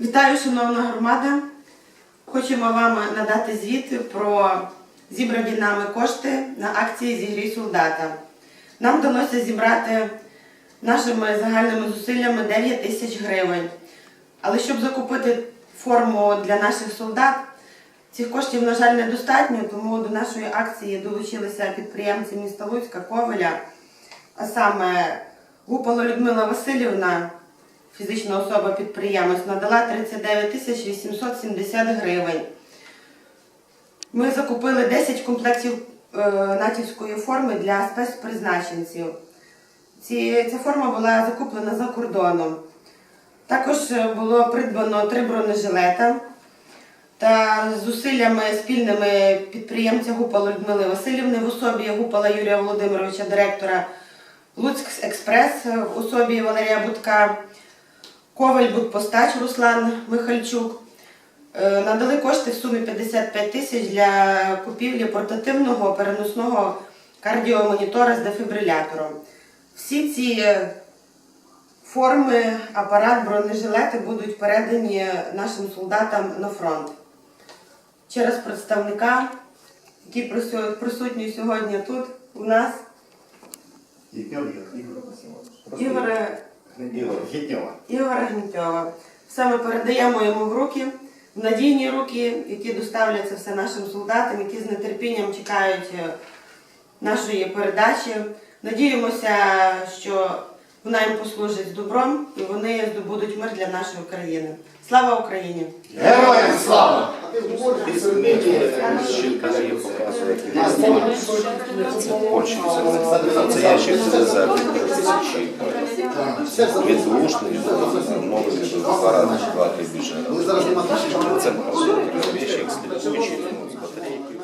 Вітаю, шановна громада. Хочемо вам надати звіт про зібрані нами кошти на акції Зігрій солдата. Нам вдалося зібрати нашими загальними зусиллями 9 тисяч гривень. Але щоб закупити форму для наших солдат, цих коштів, на жаль, недостатньо, тому до нашої акції долучилися підприємці міста Луцька, Ковеля, а саме Гупало Людмила Васильівна, фізична особа підприємець, надала 39 тисяч 870 гривень. Ми закупили 10 комплектів е, натівської форми для спецпризначенців. Ці, ця форма була закуплена за кордоном. Також е, було придбано три бронежилета та зусиллями спільними підприємця Гупала Людмили Васильівни в особі Гупала Юрія Володимировича, директора Луцьк Експрес в особі Валерія Будка, Коваль Будпостач Руслан Михальчук. Е, Надали кошти в сумі 55 тисяч для купівлі портативного переносного кардіомонітора з дефібрилятором. Всі ці форми, апарат, бронежилети будуть передані нашим солдатам на фронт. Через представника, який прису- присутній сьогодні тут у нас, Ігор Ігор Гітньова. Ігора Гнітьова. Все ми передаємо йому в руки, в надійні руки, які доставляться все нашим солдатам, які з нетерпінням чекають е, нашої передачі. Надіємося, що вона їм послужить з добром і вони здобудуть мир для нашої країни. Слава Україні! Героям слава! Це Польщі. Це, це новий, два рази, два-три більше. Це ящик слідуючий, ну, з батарейкою.